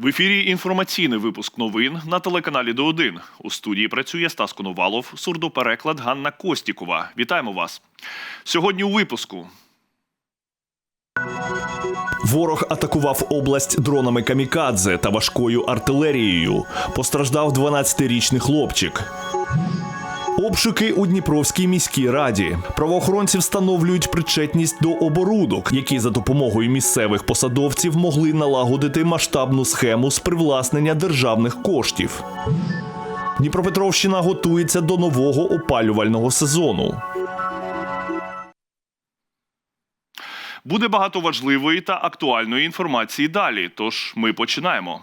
В ефірі інформаційний випуск новин на телеканалі До1. У студії працює Стас Коновалов, сурдопереклад Ганна Костікова. Вітаємо вас. Сьогодні у випуску. Ворог атакував область дронами камікадзе та важкою артилерією. Постраждав 12-річний хлопчик. Обшуки у Дніпровській міській раді. Правоохоронці встановлюють причетність до оборудок, які за допомогою місцевих посадовців могли налагодити масштабну схему з привласнення державних коштів. Дніпропетровщина готується до нового опалювального сезону. Буде багато важливої та актуальної інформації далі. Тож ми починаємо.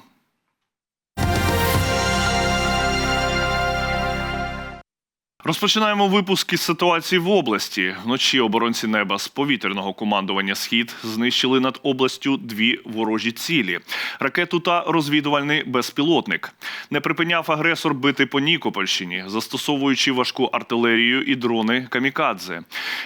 Розпочинаємо випуск із ситуації в області. Вночі оборонці неба з повітряного командування Схід знищили над областю дві ворожі цілі: ракету та розвідувальний безпілотник. Не припиняв агресор бити по Нікопольщині, застосовуючи важку артилерію і дрони камікадзе.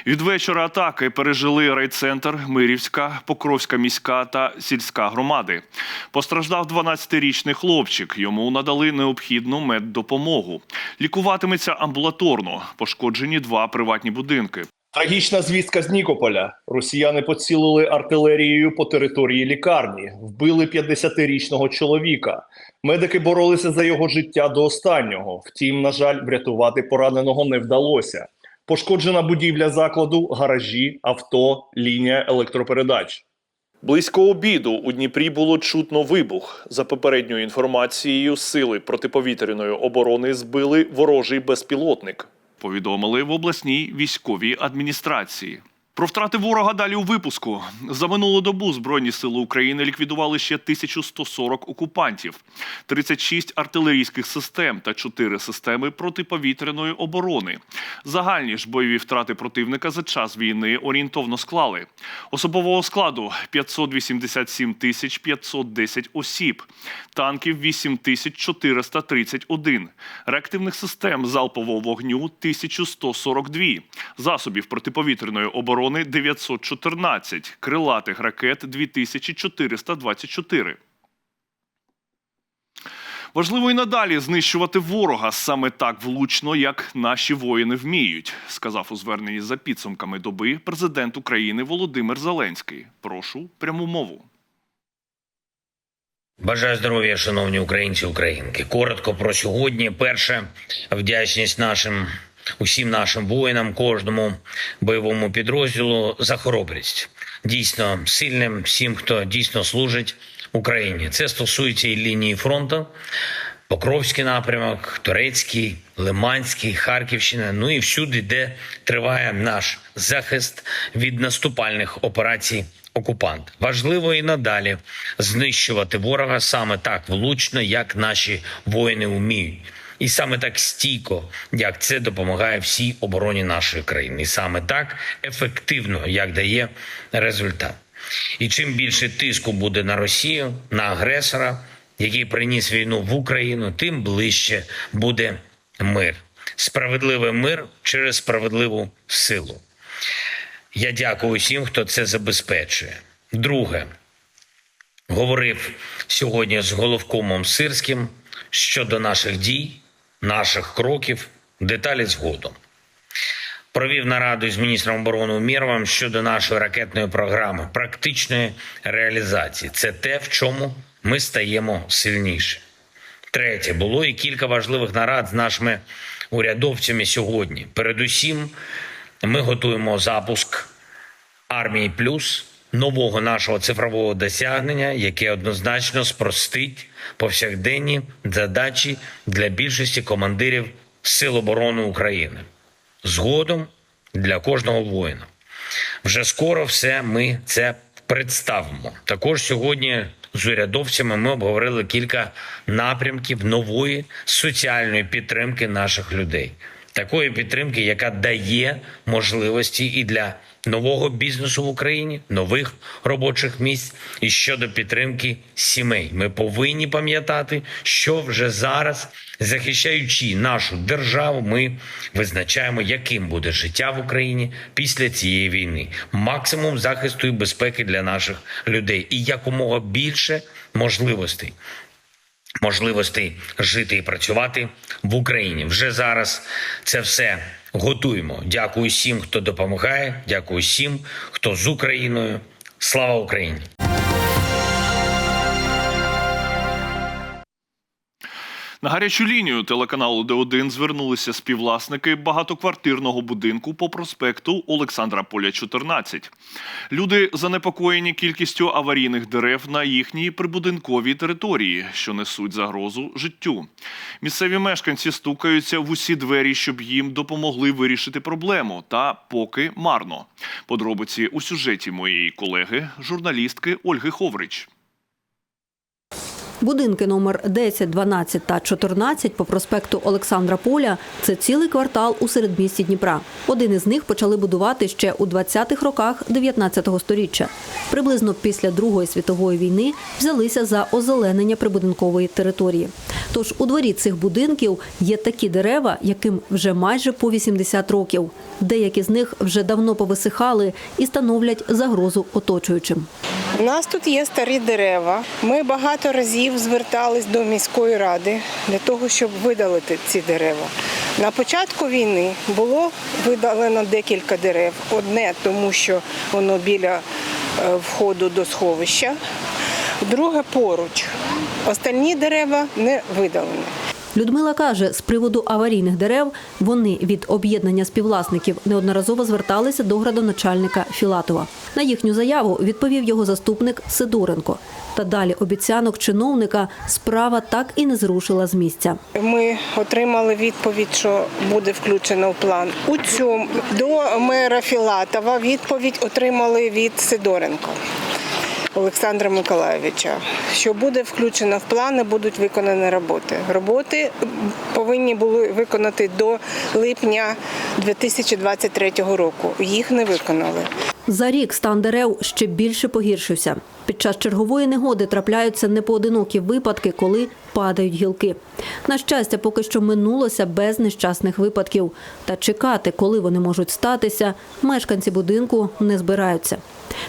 Від вечора атаки пережили райцентр, Мирівська, Покровська міська та сільська громади. Постраждав 12-річний хлопчик. Йому надали необхідну меддопомогу. Лікуватиметься амбулаторно. Пошкоджені два приватні будинки. Трагічна звістка з Нікополя. Росіяни поцілили артилерією по території лікарні, вбили 50-річного чоловіка. Медики боролися за його життя до останнього. Втім, на жаль, врятувати пораненого не вдалося. Пошкоджена будівля закладу, гаражі, авто, лінія електропередач. Близько обіду у Дніпрі було чутно вибух. За попередньою інформацією, сили протиповітряної оборони збили ворожий безпілотник. Повідомили в обласній військовій адміністрації. Про втрати ворога далі у випуску. За минулу добу Збройні сили України ліквідували ще 1140 окупантів, 36 артилерійських систем та 4 системи протиповітряної оборони. Загальні ж бойові втрати противника за час війни орієнтовно склали. Особового складу 587 тисяч 510 осіб, танків 8 тисяч 431, реактивних систем залпового вогню 1142, засобів протиповітряної оборони 914, крилатих ракет 2424. Важливо і надалі знищувати ворога саме так влучно, як наші воїни вміють, сказав у зверненні за підсумками доби президент України Володимир Зеленський. Прошу пряму мову. Бажаю здоров'я, шановні українці, українки. Коротко про сьогодні. Перше, вдячність нашим усім нашим воїнам, кожному бойовому підрозділу за хоробрість. Дійсно сильним всім, хто дійсно служить Україні. Це стосується і лінії фронту. Покровський напрямок, Турецький, Лиманський, Харківщина. Ну і всюди, де триває наш захист від наступальних операцій окупант. Важливо і надалі знищувати ворога саме так влучно, як наші воїни вміють. І саме так стійко, як це допомагає всій обороні нашої країни, і саме так ефективно, як дає результат. І чим більше тиску буде на Росію, на агресора, який приніс війну в Україну, тим ближче буде мир. Справедливий мир через справедливу силу. Я дякую всім, хто це забезпечує. Друге, говорив сьогодні з головкомом Сирським щодо наших дій, наших кроків, деталі згодом. Провів нараду з міністром оборони Умєровим щодо нашої ракетної програми, практичної реалізації. Це те, в чому ми стаємо сильніше. Третє, було і кілька важливих нарад з нашими урядовцями сьогодні. Передусім, ми готуємо запуск армії плюс нового нашого цифрового досягнення, яке однозначно спростить повсякденні задачі для більшості командирів Сил оборони України. Згодом для кожного воїна. Вже скоро все ми це представимо. Також сьогодні з урядовцями ми обговорили кілька напрямків нової соціальної підтримки наших людей. Такої підтримки, яка дає можливості і для нового бізнесу в Україні, нових робочих місць і щодо підтримки сімей. Ми повинні пам'ятати, що вже зараз, захищаючи нашу державу, ми визначаємо, яким буде життя в Україні після цієї війни. Максимум захисту і безпеки для наших людей і якомога більше можливостей. Можливостей жити і працювати в Україні. Вже зараз це все готуємо. Дякую всім, хто допомагає. Дякую всім, хто з Україною. Слава Україні! На гарячу лінію телеканалу Д1 звернулися співвласники багатоквартирного будинку по проспекту Олександра Поля 14. Люди занепокоєні кількістю аварійних дерев на їхній прибудинковій території, що несуть загрозу життю. Місцеві мешканці стукаються в усі двері, щоб їм допомогли вирішити проблему. Та поки марно. Подробиці у сюжеті моєї колеги, журналістки Ольги Ховрич. Будинки номер 10, 12 та 14 по проспекту Олександра Поля – це цілий квартал у середмісті Дніпра. Один із них почали будувати ще у 20-х роках 19-го сторіччя. Приблизно після Другої світової війни взялися за озеленення прибудинкової території. Тож у дворі цих будинків є такі дерева, яким вже майже по 80 років. Деякі з них вже давно повисихали і становлять загрозу оточуючим. У нас тут є старі дерева. Ми багато разів звертались до міської ради для того, щоб видалити ці дерева. На початку війни було видалено декілька дерев. Одне, тому що воно біля е, входу до сховища, друге поруч. Остальні дерева не видалені. Людмила каже, з приводу аварійних дерев вони від об'єднання співвласників неодноразово зверталися до градоначальника Філатова. На їхню заяву відповів його заступник Сидоренко. Та далі обіцянок чиновника справа так і не зрушила з місця. Ми отримали відповідь, що буде включено в план. У цьому до мера Філатова відповідь отримали від Сидоренко. Олександра Миколаєвича, що буде включено в плани, будуть виконані роботи. Роботи повинні були виконати до липня 2023 року. Їх не виконали. За рік стан дерев ще більше погіршився. Під час чергової негоди трапляються непоодинокі випадки, коли падають гілки. На щастя, поки що минулося без нещасних випадків. Та чекати, коли вони можуть статися, мешканці будинку не збираються.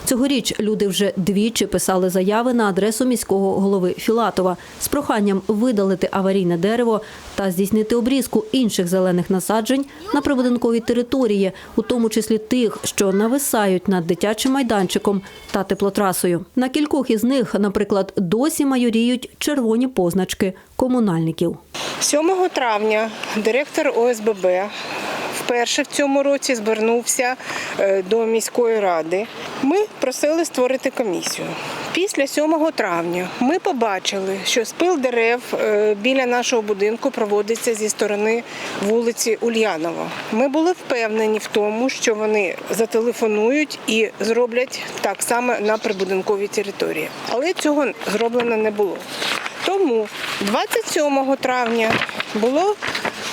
Цьогоріч люди вже двічі писали заяви на адресу міського голови Філатова з проханням видалити аварійне дерево та здійснити обрізку інших зелених насаджень на прибудинковій території, у тому числі тих, що нависають над дитячим майданчиком та теплотрасою. На кількох із них, наприклад, досі майоріють червоні позначки комунальників. 7 травня директор ОСББ вперше в цьому році звернувся е, до міської ради. Ми просили створити комісію. Після 7 травня ми побачили, що спил дерев е, біля нашого будинку проводиться зі сторони вулиці Ульянова. Ми були впевнені в тому, що вони зателефонують і зроблять так само на прибудинковій території. Але цього зроблено не було. Тому 27 травня було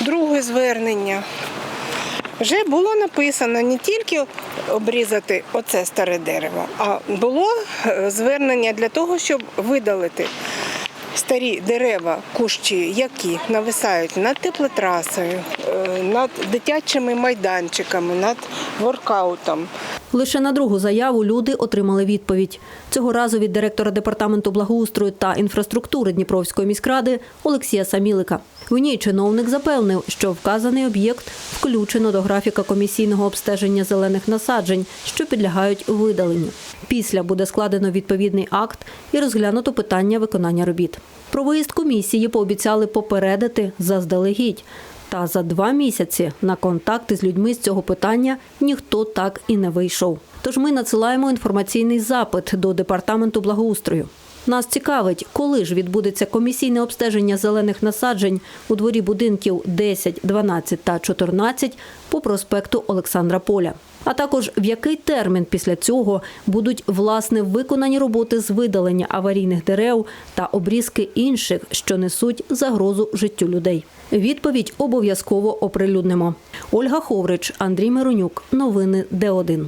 друге звернення. Вже було написано не тільки обрізати оце старе дерево, а було е, звернення для того, щоб видалити старі дерева, кущі, які нависають над теплотрасою, е, над дитячими майданчиками, над воркаутом. Лише на другу заяву люди отримали відповідь. Цього разу від директора департаменту благоустрою та інфраструктури Дніпровської міськради Олексія Самілика. В ній чиновник запевнив, що вказаний об'єкт включено до графіка комісійного обстеження зелених насаджень, що підлягають видаленню. Після буде складено відповідний акт і розглянуто питання виконання робіт. Про виїзд комісії пообіцяли попередити заздалегідь. Та за два місяці на контакти з людьми з цього питання ніхто так і не вийшов. Тож ми надсилаємо інформаційний запит до департаменту благоустрою. Нас цікавить, коли ж відбудеться комісійне обстеження зелених насаджень у дворі будинків 10, 12 та 14 по проспекту Олександра Поля. А також в який термін після цього будуть власне виконані роботи з видалення аварійних дерев та обрізки інших, що несуть загрозу життю людей. Відповідь обов'язково оприлюднимо. Ольга Ховрич, Андрій Миронюк. Новини Д1.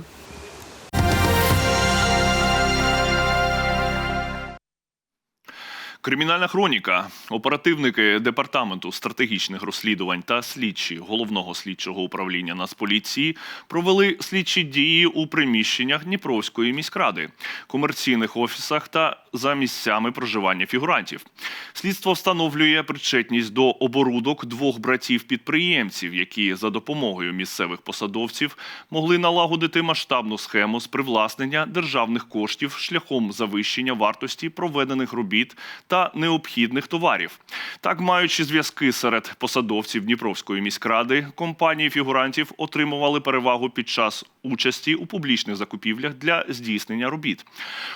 Кримінальна хроніка. Оперативники департаменту стратегічних розслідувань та слідчі головного слідчого управління Нацполіції провели слідчі дії у приміщеннях Дніпровської міськради, комерційних офісах та за місцями проживання фігурантів. Слідство встановлює причетність до оборудок двох братів-підприємців, які за допомогою місцевих посадовців могли налагодити масштабну схему з привласнення державних коштів шляхом завищення вартості проведених робіт та необхідних товарів. Так, маючи зв'язки серед посадовців Дніпровської міськради, компанії фігурантів отримували перевагу під час участі у публічних закупівлях для здійснення робіт.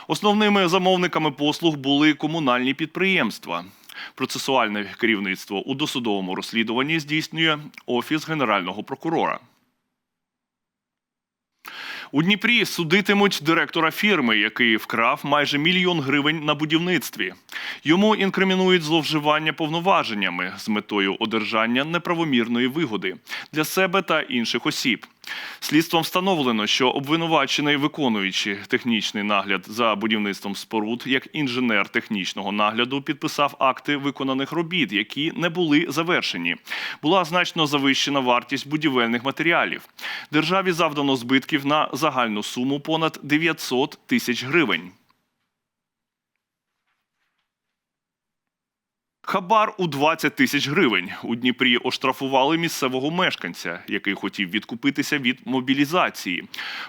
Основними замовниками послуг були комунальні підприємства. Процесуальне керівництво у досудовому розслідуванні здійснює Офіс Генерального прокурора. У Дніпрі судитимуть директора фірми, який вкрав майже мільйон гривень на будівництві. Йому інкримінують зловживання повноваженнями з метою одержання неправомірної вигоди для себе та інших осіб. Слідством встановлено, що обвинувачений, виконуючи технічний нагляд за будівництвом споруд, як інженер технічного нагляду, підписав акти виконаних робіт, які не були завершені. Була значно завищена вартість будівельних матеріалів. Державі завдано збитків на загальну суму понад 900 тисяч гривень. Хабар у 20 тисяч гривень у Дніпрі оштрафували місцевого мешканця, який хотів відкупитися від мобілізації.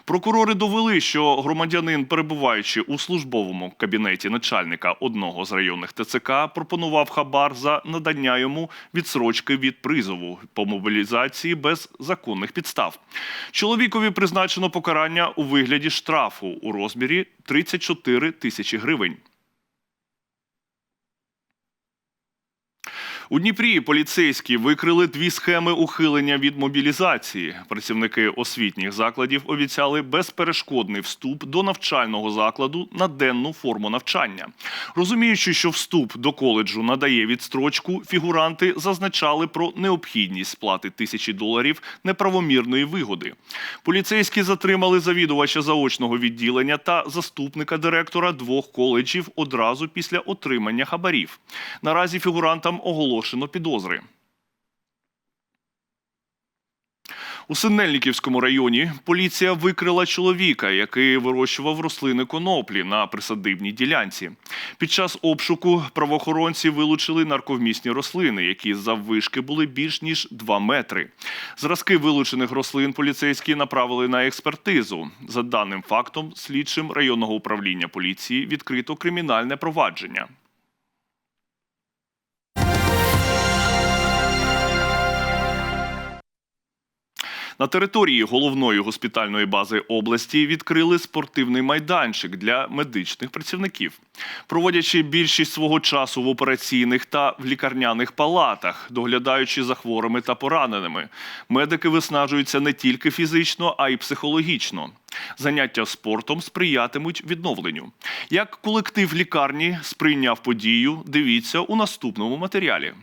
Прокурори довели, що громадянин, перебуваючи у службовому кабінеті начальника одного з районних ТЦК, пропонував хабар за надання йому відсрочки від призову по мобілізації без законних підстав. Чоловікові призначено покарання у вигляді штрафу у розмірі 34 тисячі гривень. У Дніпрі поліцейські викрили дві схеми ухилення від мобілізації. Працівники освітніх закладів обіцяли безперешкодний вступ до навчального закладу на денну форму навчання. Розуміючи, що вступ до коледжу надає відстрочку, фігуранти зазначали про необхідність сплати тисячі доларів неправомірної вигоди. Поліцейські затримали завідувача заочного відділення та заступника директора двох коледжів одразу після отримання хабарів. Наразі фігурантам оголошено підозри. У Синельниківському районі поліція викрила чоловіка, який вирощував рослини коноплі на присадибній ділянці. Під час обшуку правоохоронці вилучили нарковмісні рослини, які заввишки були більш ніж 2 метри. Зразки вилучених рослин поліцейські направили на експертизу. За даним фактом, слідчим районного управління поліції відкрито кримінальне провадження. На території головної госпітальної бази області відкрили спортивний майданчик для медичних працівників. Проводячи більшість свого часу в операційних та в лікарняних палатах, доглядаючи за хворими та пораненими, медики виснажуються не тільки фізично, а й психологічно. Заняття спортом сприятимуть відновленню. Як колектив лікарні сприйняв подію, дивіться у наступному матеріалі.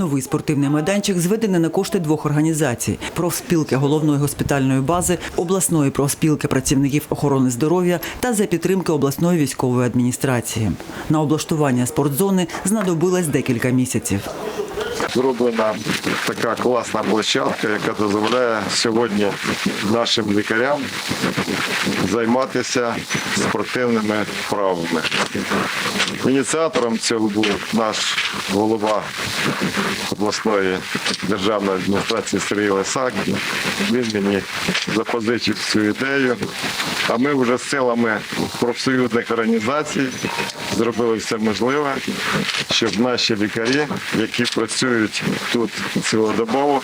Новий спортивний майданчик зведений на кошти двох організацій: профспілки головної госпітальної бази, обласної профспілки працівників охорони здоров'я та за підтримки обласної військової адміністрації. На облаштування спортзони знадобилось декілька місяців. Зроблена така класна площадка, яка дозволяє сьогодні нашим лікарям займатися спортивними вправами. Ініціатором цього був наш голова обласної державної адміністрації Сергій Лисак. Він мені запозичив цю ідею. А ми вже силами профсоюзних організацій зробили все можливе, щоб наші лікарі, які працюють тут цілодобово,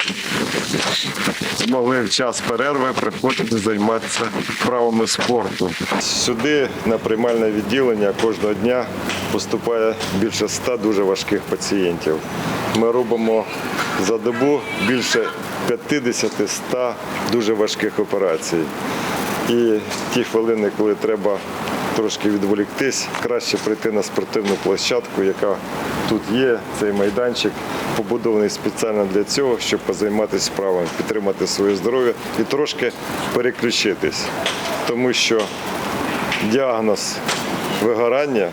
змогли в час перерви приходити займатися вправами спорту. Сюди на приймальне відділення кожного дня поступає більше ста дуже важких пацієнтів. Ми робимо за добу більше 50-100 дуже важких операцій. І ті хвилини, коли треба трошки відволіктись, краще прийти на спортивну площадку, яка тут є. Цей майданчик побудований спеціально для цього, щоб позайматися справами, підтримати своє здоров'я і трошки переключитись. Тому що діагноз вигорання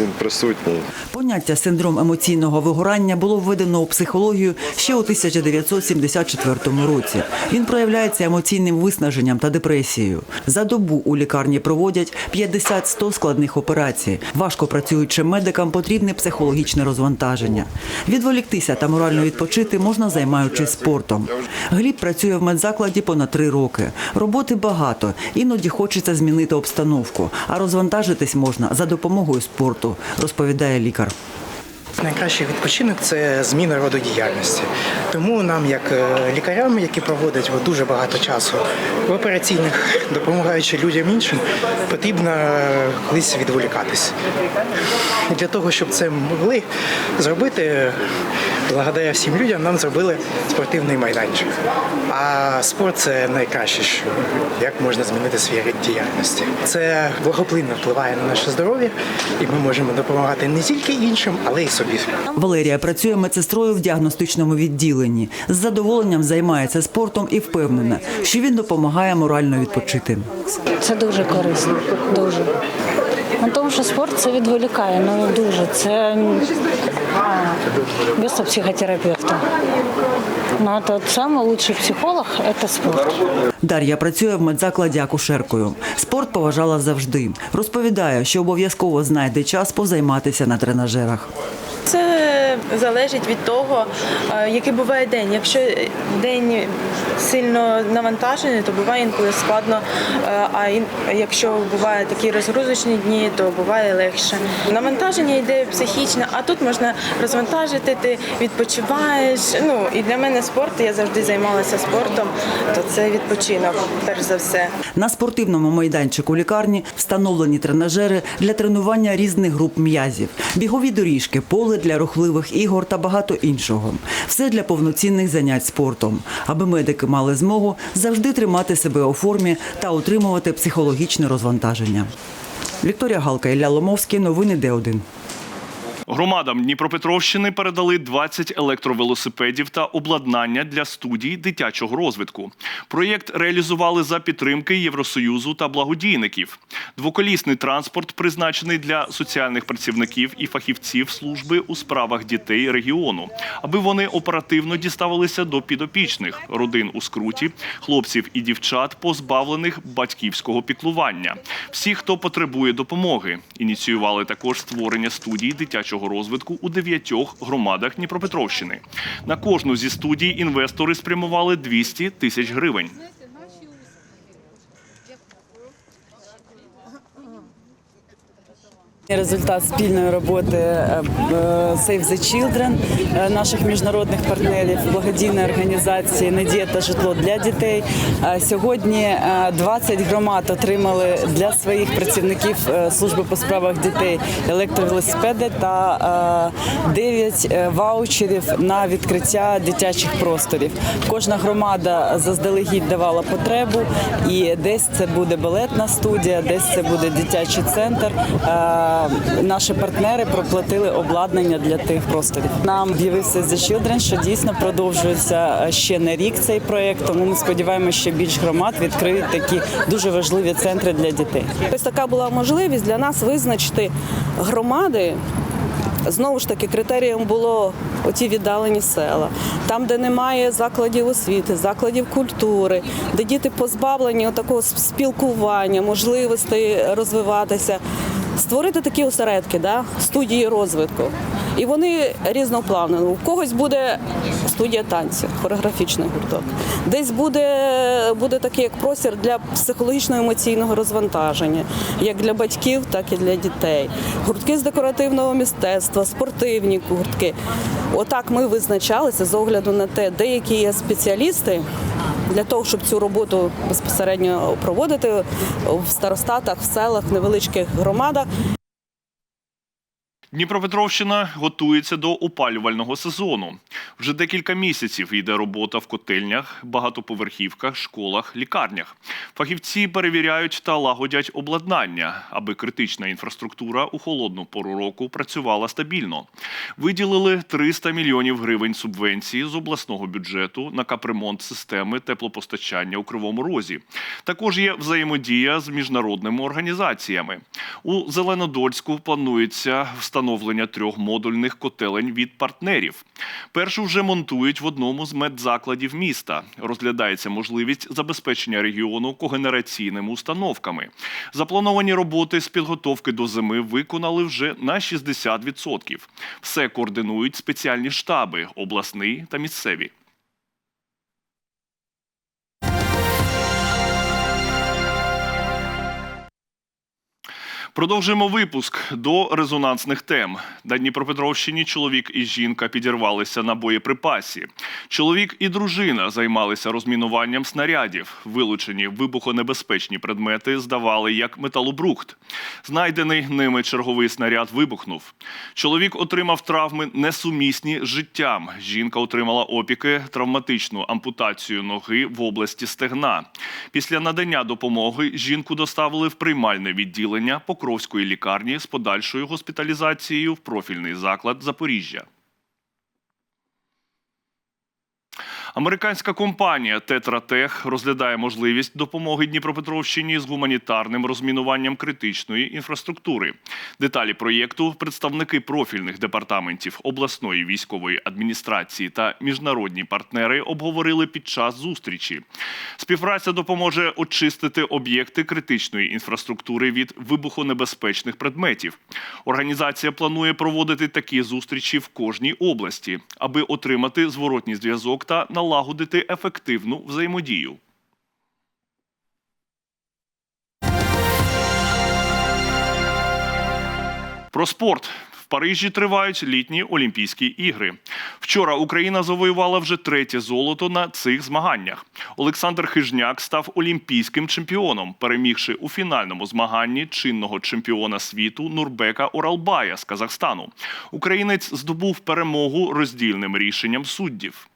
він присутній. Поняття синдром емоційного вигорання було введено у психологію ще у 1974 році. Він проявляється емоційним виснаженням та депресією. За добу у лікарні проводять 50-100 складних операцій. Важко працюючим медикам потрібне психологічне розвантаження. Відволіктися та морально відпочити можна займаючись спортом. Гліб працює в медзакладі понад три роки. Роботи багато, іноді хочеться змінити обстановку, а розвантажитись можна за допомогою спорту, розповідає лікар. Найкращий відпочинок це зміна роду діяльності. Тому нам, як е, лікарям, які проводять дуже багато часу в операційних, допомагаючи людям іншим, потрібно е, колись відволікатись. Для того, щоб це могли зробити, благодаря всім людям, нам зробили спортивний майданчик. А спорт це найкраще, що як можна змінити свій рід діяльності. Це благоплинно впливає на наше здоров'я, і ми можемо допомагати не тільки іншим, але й собі. Валерія працює медсестрою в діагностичному відділенні. З задоволенням займається спортом і впевнена, що він допомагає морально відпочити. Це дуже корисно, дуже. Ну, тому що спорт це відволікає, ну дуже. Це а, психотерапевта. Ну, это самый лучший психолог – это спорт. Дар'я працює в медзакладі акушеркою. Спорт поважала завжди. Розповідає, що обов'язково знайде час позайматися на тренажерах. Це залежить від того, е, який буває день. Якщо день сильно навантажений, то буває інколи складно. е, А якщо бувають такі розгрузочні дні, то буває легше. Навантаження йде психічне, а тут можна розвантажити, ти відпочиваєш. Ну і для мене спорт, я завжди займалася спортом, то це відпочинок, перш за все. На спортивному майданчику лікарні встановлені тренажери для тренування різних груп м'язів, бігові доріжки, поле для рухливих ігор та багато іншого. Все для повноцінних занять спортом, аби медики мали змогу завжди тримати себе у формі та отримувати психологічне розвантаження. Вікторія Галка, Ілля Ломовський. Новини Д1. Громадам Дніпропетровщини передали 20 електровелосипедів та обладнання для студій дитячого розвитку. Проєкт реалізували за підтримки Євросоюзу та благодійників. Двоколісний транспорт призначений для соціальних працівників і фахівців служби у справах дітей регіону, аби вони оперативно діставалися до підопічних родин у скруті, хлопців і дівчат, позбавлених батьківського піклування. Всі, хто потребує допомоги, ініціювали також створення студій дитячого розвитку у дев'ятьох громадах Дніпропетровщини. На кожну зі студій інвестори спрямували 200 тисяч гривень. Результат спільної роботи е, е, Save the Children, е, наших міжнародних партнерів, благодійної організації Надія та житло для дітей. Сьогодні е, 20 громад отримали для своїх працівників служби по справах дітей електровелосипеди та е, 9 е, ваучерів на відкриття дитячих просторів. Кожна громада заздалегідь давала потребу, і десь це буде балетна студія, десь це буде дитячий центр. Е, Наші партнери проплатили обладнання для тих просторів. Нам з'явився The Children, що дійсно продовжується ще на рік цей проект. Тому ми сподіваємося, що більш громад відкриють такі дуже важливі центри для дітей. Ось така була можливість для нас визначити громади. Знову ж таки, критерієм було оті віддалені села, там, де немає закладів освіти, закладів культури, де діти позбавлені такого спілкування, можливостей розвиватися, створити такі осередки, да, студії розвитку. І вони різноплавні. У когось буде студія танців, хореографічний гурток. Десь буде, буде такий як простір для психологічно-емоційного розвантаження, як для батьків, так і для дітей. Гуртки з декоративного мистецтва, спортивні гуртки. Отак ми визначалися з огляду на те, деякі є спеціалісти. Для того щоб цю роботу безпосередньо проводити в старостатах, в селах, невеличких громадах. Дніпропетровщина готується до опалювального сезону. Вже декілька місяців йде робота в котельнях, багатоповерхівках, школах, лікарнях. Фахівці перевіряють та лагодять обладнання, аби критична інфраструктура у холодну пору року працювала стабільно. Виділили 300 мільйонів гривень субвенції з обласного бюджету на капремонт системи теплопостачання у Кривому Розі. Також є взаємодія з міжнародними організаціями. У Зеленодольську планується встановити встановлення трьох модульних котелень від партнерів. Першу вже монтують в одному з медзакладів міста. Розглядається можливість забезпечення регіону когенераційними установками. Заплановані роботи з підготовки до зими виконали вже на 60%. Все координують спеціальні штаби обласний та місцеві. Продовжуємо випуск до резонансних тем. На Дніпропетровщині чоловік і жінка підірвалися на боєприпасі. Чоловік і дружина займалися розмінуванням снарядів. Вилучені вибухонебезпечні предмети здавали як металобрухт. Знайдений ними черговий снаряд вибухнув. Чоловік отримав травми несумісні з життям. Жінка отримала опіки, травматичну ампутацію ноги в області стегна. Після надання допомоги жінку доставили в приймальне відділення Покровської лікарні з подальшою госпіталізацією в профільний заклад Запоріжжя. Американська компанія Тетратех розглядає можливість допомоги Дніпропетровщині з гуманітарним розмінуванням критичної інфраструктури. Деталі проєкту представники профільних департаментів обласної військової адміністрації та міжнародні партнери обговорили під час зустрічі. Співпраця допоможе очистити об'єкти критичної інфраструктури від вибухонебезпечних предметів. Організація планує проводити такі зустрічі в кожній області, аби отримати зворотній зв'язок та налагодити ефективну взаємодію. Про спорт. В Парижі тривають літні Олімпійські ігри. Вчора Україна завоювала вже третє золото на цих змаганнях. Олександр Хижняк став олімпійським чемпіоном, перемігши у фінальному змаганні чинного чемпіона світу Нурбека Оралбая з Казахстану. Українець здобув перемогу роздільним рішенням суддів.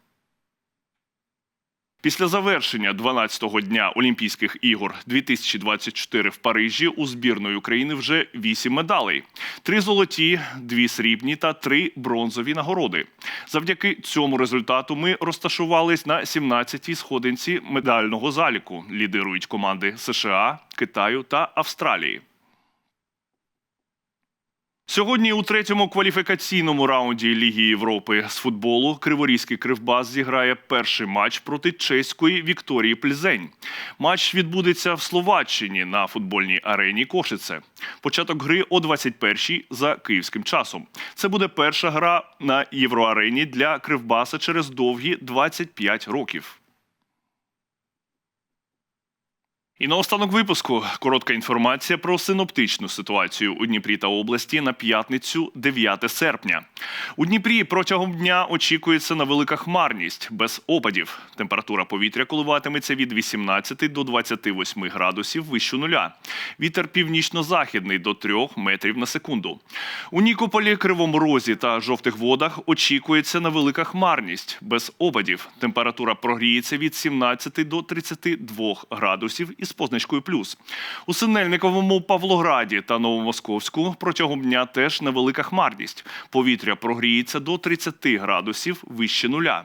Після завершення 12-го дня Олімпійських ігор 2024 в Парижі у збірної України вже 8 медалей: три золоті, дві срібні та три бронзові нагороди. Завдяки цьому результату ми розташувались на 17-й сходинці медального заліку. Лідирують команди США, Китаю та Австралії. Сьогодні у третьому кваліфікаційному раунді Ліги Європи з футболу Криворізький Кривбас зіграє перший матч проти чеської Вікторії Пльзень. Матч відбудеться в Словаччині на футбольній арені Кошице. Початок гри о 21-й за київським часом. Це буде перша гра на євроарені для Кривбаса через довгі 25 років. І наостанок випуску коротка інформація про синоптичну ситуацію у Дніпрі та області на п'ятницю, 9 серпня. У Дніпрі протягом дня очікується на велика хмарність без опадів. Температура повітря коливатиметься від 18 до 28 градусів вище нуля. Вітер північно-західний до 3 метрів на секунду. У Нікополі, Кривому Розі та жовтих водах очікується на велика хмарність без опадів. Температура прогріється від 17 до 32 градусів із позначкою плюс. У Синельниковому Павлограді та Новомосковську протягом дня теж невелика хмарність. Повітря прогріється до 30 градусів вище нуля.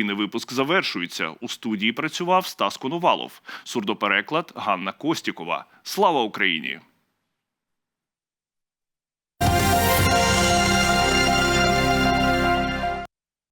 інформаційний випуск завершується. У студії працював Стас Коновалов, сурдопереклад Ганна Костікова. Слава Україні!